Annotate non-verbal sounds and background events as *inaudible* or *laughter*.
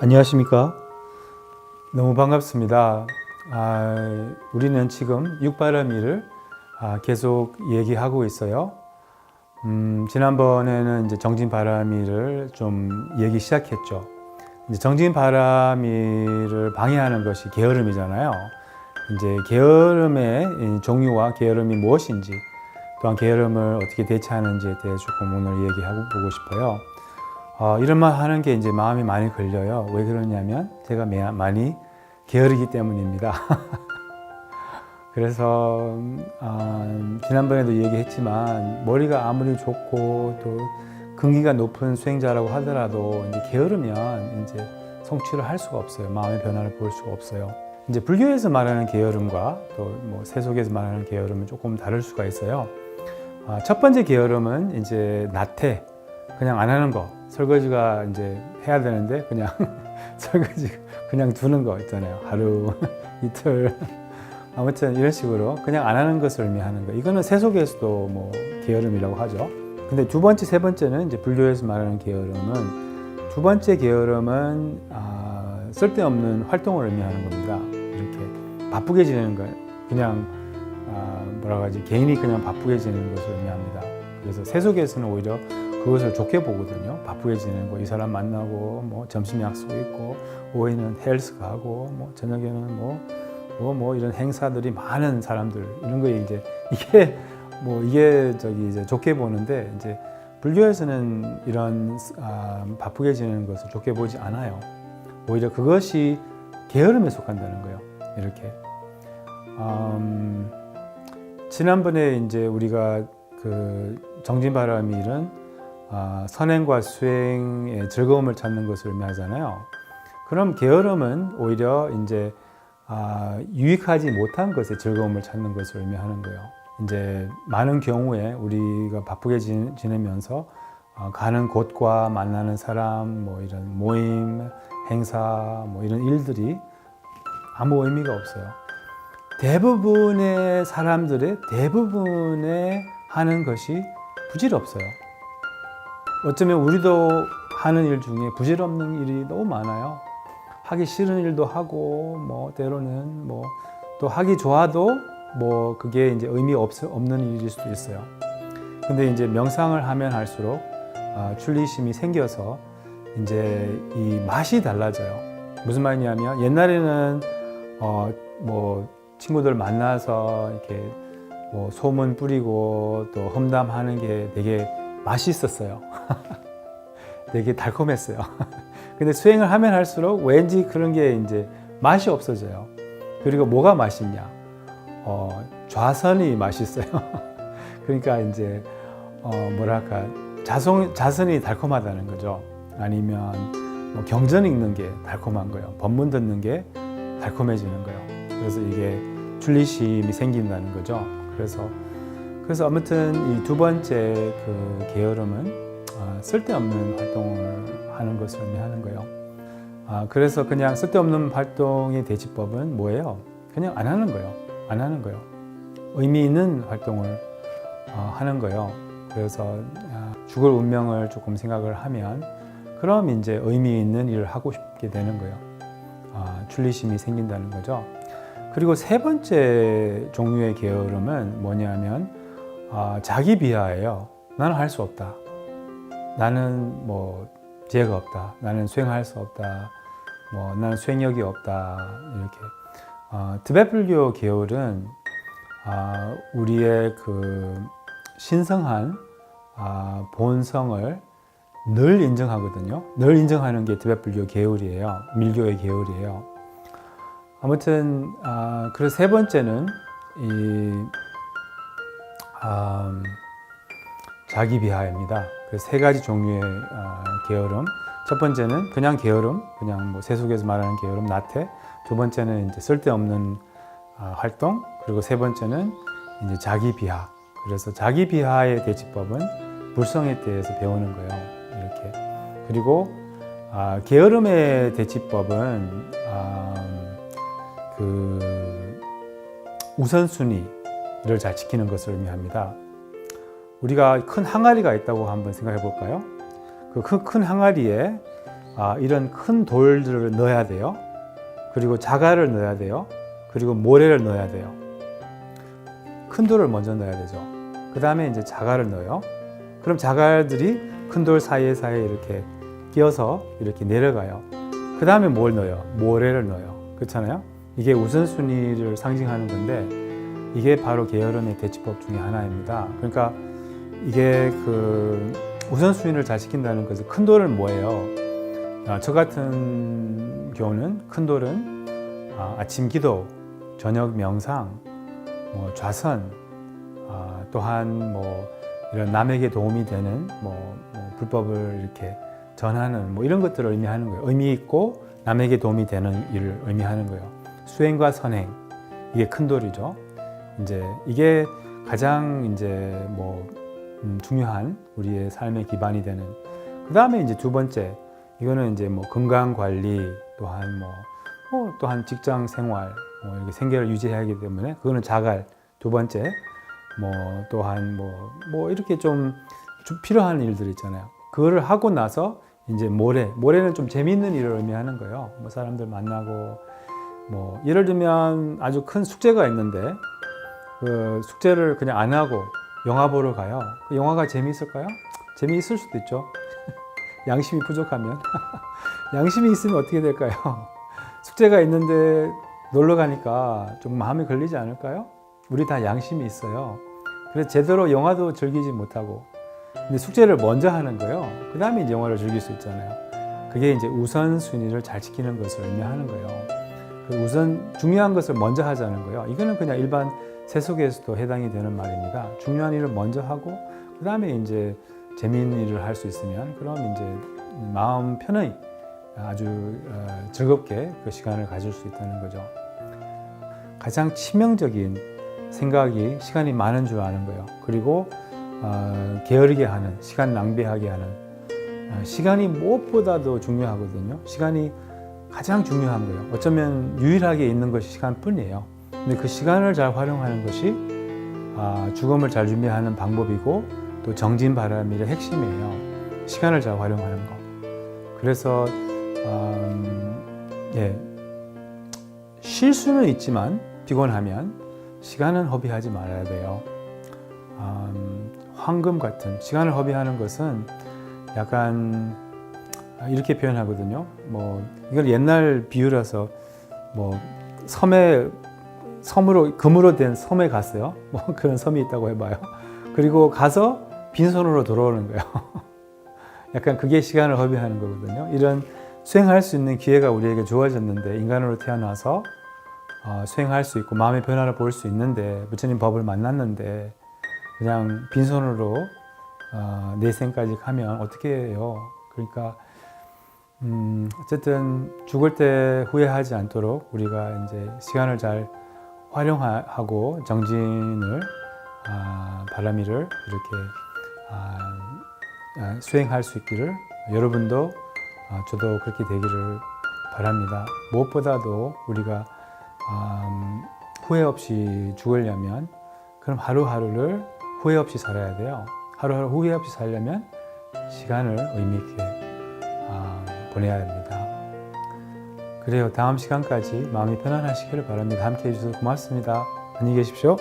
안녕하십니까? 너무 반갑습니다. 아, 우리는 지금 육바라미를 아, 계속 얘기하고 있어요. 음, 지난번에는 이제 정진바라미를 좀 얘기 시작했죠. 이제 정진바라미를 방해하는 것이 게으름이잖아요. 이제 게으름의 이 종류와 게으름이 무엇인지 또한 게으름을 어떻게 대처하는지에 대해 조금 오늘 얘기하고 보고 싶어요. 어, 이런 말 하는 게 이제 마음이 많이 걸려요. 왜 그러냐면 제가 매- 많이 게으르기 때문입니다. *laughs* 그래서 음, 아, 지난번에도 얘기했지만 머리가 아무리 좋고 또 근기가 높은 수행자라고 하더라도 이제 게으르면 이제 성취를 할 수가 없어요. 마음의 변화를 볼 수가 없어요. 이제 불교에서 말하는 게으름과 또뭐 세속에서 말하는 게으름은 조금 다를 수가 있어요. 아, 첫 번째 게으름은 이제 나태, 그냥 안 하는 거. 설거지가 이제 해야 되는데 그냥 *laughs* 설거지 그냥 두는 거 있잖아요. 하루, *laughs* 이틀. 아무튼 이런 식으로 그냥 안 하는 것을 의미하는 거. 이거는 세속에서도 뭐 게으름이라고 하죠. 근데 두 번째, 세 번째는 이제 불교에서 말하는 게으름은 두 번째 게으름은 아, 쓸데없는 활동을 의미하는 겁니다. 이렇게 바쁘게 지내는 거, 그냥 아, 뭐라 하지 개인이 그냥 바쁘게 지내는 것을 의미합니다. 그래서 세속에서는 오히려 그것을 좋게 보거든요. 바쁘게 지내는 거, 이 사람 만나고 뭐 점심 약속 있고 오후에는 헬스 가고 뭐 저녁에는 뭐 뭐, 뭐 이런 행사들이 많은 사람들 이런 거에 이제 *laughs* 이게 뭐 이게 저기 이제 좋게 보는데 이제 불교에서는 이런 아, 바쁘게 지내는 것을 좋게 보지 않아요. 오히려 그것이 게으름에 속한다는 거예요. 이렇게. 음, 지난번에 이제 우리가 그 정진바람일은 아, 선행과 수행의 즐거움을 찾는 것을 의미하잖아요. 그럼 게으름은 오히려 이제 아, 유익하지 못한 것에 즐거움을 찾는 것을 의미하는 거예요. 이제 많은 경우에 우리가 바쁘게 지- 지내면서 어, 가는 곳과 만나는 사람, 뭐 이런 모임, 행사, 뭐 이런 일들이 아무 의미가 없어요. 대부분의 사람들의 대부분의 하는 것이 부질없어요. 어쩌면 우리도 하는 일 중에 부질없는 일이 너무 많아요. 하기 싫은 일도 하고 뭐 때로는 뭐 또 하기 좋아도 뭐 그게 이제 의미 없, 없는 일일 수도 있어요. 근데 이제 명상을 하면 할수록 아, 출리심이 생겨서 이제 이 맛이 달라져요. 무슨 말이냐면 옛날에는 어 뭐 친구들 만나서 이렇게 뭐 소문 뿌리고 또 험담하는 게 되게 맛있었어요. *laughs* 되게 달콤했어요. *laughs* 근데 수행을 하면 할수록 왠지 그런 게 이제 맛이 없어져요. 그리고 뭐가 맛있냐? 어, 좌선이 맛있어요. *laughs* 그러니까 이제 어, 뭐랄까 자성, 자선이 달콤하다는 거죠. 아니면 뭐 경전 읽는 게 달콤한 거예요. 법문 듣는 게 달콤해지는 거예요. 그래서 이게 출리심이 생긴다는 거죠. 그래서 그래서 아무튼 이 두 번째 그 게으름은 아, 쓸데없는 활동을 하는 것을 의미하는 거예요. 아, 그래서 그냥 쓸데없는 활동의 대치법은 뭐예요? 그냥 안 하는 거예요. 안 하는 거예요. 의미 있는 활동을 어, 하는 거예요. 그래서 아, 죽을 운명을 조금 생각을 하면 그럼 이제 의미 있는 일을 하고 싶게 되는 거예요. 아, 출리심이 생긴다는 거죠. 그리고 세 번째 종류의 게으름은 뭐냐면 아, 자기 비하예요. 나는 할 수 없다. 나는 뭐 지혜가 없다. 나는 수행할 수 없다. 뭐 나는 수행력이 없다. 이렇게 어, 티베트 불교 계율은 아, 우리의 그 신성한 아, 본성을 늘 인정하거든요. 늘 인정하는 게 티베트 불교 계율이에요. 밀교의 계율이에요. 아무튼 아, 그래서 세 번째는 이 아, 자기 비하입니다. 그세 가지 종류의 아, 게으름. 첫 번째는 그냥 게으름, 그냥 뭐 세속에서 말하는 게으름, 나태. 두 번째는 이제 쓸데없는 아, 활동. 그리고 세 번째는 이제 자기 비하. 그래서 자기 비하의 대치법은 불성에 대해서 배우는 거예요. 이렇게. 그리고 아, 게으름의 대치법은 아, 그 우선순위를 잘 지키는 것을 의미합니다. 우리가 큰 항아리가 있다고 한번 생각해 볼까요? 그 큰 항아리에 아, 이런 큰 돌들을 넣어야 돼요. 그리고 자갈을 넣어야 돼요. 그리고 모래를 넣어야 돼요. 큰 돌을 먼저 넣어야 되죠. 그 다음에 이제 자갈을 넣어요. 그럼 자갈들이 큰 돌 사이에 사이에 이렇게 끼어서 이렇게 내려가요. 그 다음에 뭘 넣어요? 모래를 넣어요. 그렇잖아요? 이게 우선순위를 상징하는 건데 이게 바로 게으름의 대치법 중에 하나입니다. 그러니까 이게 그 우선순위를 잘 지킨다는 것은 큰 돌은 뭐예요? 아, 저 같은 경우는 큰 돌은 아, 아침 기도, 저녁 명상, 뭐 좌선, 아, 또한 뭐 이런 남에게 도움이 되는 뭐, 뭐 불법을 이렇게 전하는 뭐 이런 것들을 의미하는 거예요. 의미 있고 남에게 도움이 되는 일을 의미하는 거예요. 수행과 선행 이게 큰 돌이죠. 이제 이게 가장 이제 뭐 음, 중요한 우리의 삶의 기반이 되는. 그 다음에 이제 두 번째 이거는 이제 뭐 건강 관리 또한 뭐, 뭐 또한 직장 생활 뭐 이렇게 생계를 유지해야 하기 때문에 그거는 자갈 두 번째 뭐 또한 뭐뭐 이렇게 좀, 좀 필요한 일들 있잖아요. 그거를 하고 나서 이제 모레 모레는 좀 재미있는 일을 의미하는 거예요. 뭐 사람들 만나고 뭐 예를 들면 아주 큰 숙제가 있는데 그 숙제를 그냥 안 하고 영화 보러 가요. 그 영화가 재미있을까요? 재미있을 수도 있죠. *laughs* 양심이 부족하면 *laughs* 양심이 있으면 어떻게 될까요? *laughs* 숙제가 있는데 놀러 가니까 좀 마음에 걸리지 않을까요? 우리 다 양심이 있어요. 그래서 제대로 영화도 즐기지 못하고 근데 숙제를 먼저 하는 거예요. 그 다음에 이제 영화를 즐길 수 있잖아요. 그게 이제 우선순위를 잘 지키는 것을 의미하는 거예요. 그 우선 중요한 것을 먼저 하자는 거예요. 이거는 그냥 일반 세속에서도 해당이 되는 말입니다. 중요한 일을 먼저 하고 그 다음에 이제 재미있는 일을 할 수 있으면 그럼 이제 마음 편히 아주 어, 즐겁게 그 시간을 가질 수 있다는 거죠. 가장 치명적인 생각이 시간이 많은 줄 아는 거예요. 그리고 어, 게으르게 하는, 시간 낭비하게 하는 어, 시간이 무엇보다도 중요하거든요. 시간이 가장 중요한 거예요. 어쩌면 유일하게 있는 것이 시간뿐이에요. 근데 그 시간을 잘 활용하는 것이 아, 죽음을 잘 준비하는 방법이고 또 정진 바람일의 핵심이에요. 시간을 잘 활용하는 거. 그래서 음, 예, 쉴 수는 있지만 피곤하면 시간은 허비하지 말아야 돼요. 음, 황금 같은 시간을 허비하는 것은 약간 이렇게 표현하거든요. 뭐 이걸 옛날 비유라서 뭐 섬에 섬으로 금으로 된 섬에 갔어요. *laughs* 뭐 그런 섬이 있다고 해봐요. 그리고 가서 빈손으로 돌아오는 거예요. *laughs* 약간 그게 시간을 허비하는 거거든요. 이런 수행할 수 있는 기회가 우리에게 주어졌는데 인간으로 태어나서 어, 수행할 수 있고 마음의 변화를 볼 수 있는데 부처님 법을 만났는데 그냥 빈손으로 어, 내생까지 가면 어떻게 해요? 그러니까 음, 어쨌든 죽을 때 후회하지 않도록 우리가 이제 시간을 잘 활용하고 정진을 아, 바람이를 이렇게 아, 아, 수행할 수 있기를 여러분도 아, 저도 그렇게 되기를 바랍니다. 무엇보다도 우리가 음, 후회 없이 죽으려면 그럼 하루하루를 후회 없이 살아야 돼요. 하루하루 후회 없이 살려면 시간을 의미 있게 아, 보내야 됩니다. 그래요. 다음 시간까지 마음이 편안하시기를 바랍니다. 함께 해주셔서 고맙습니다. 안녕히 계십시오.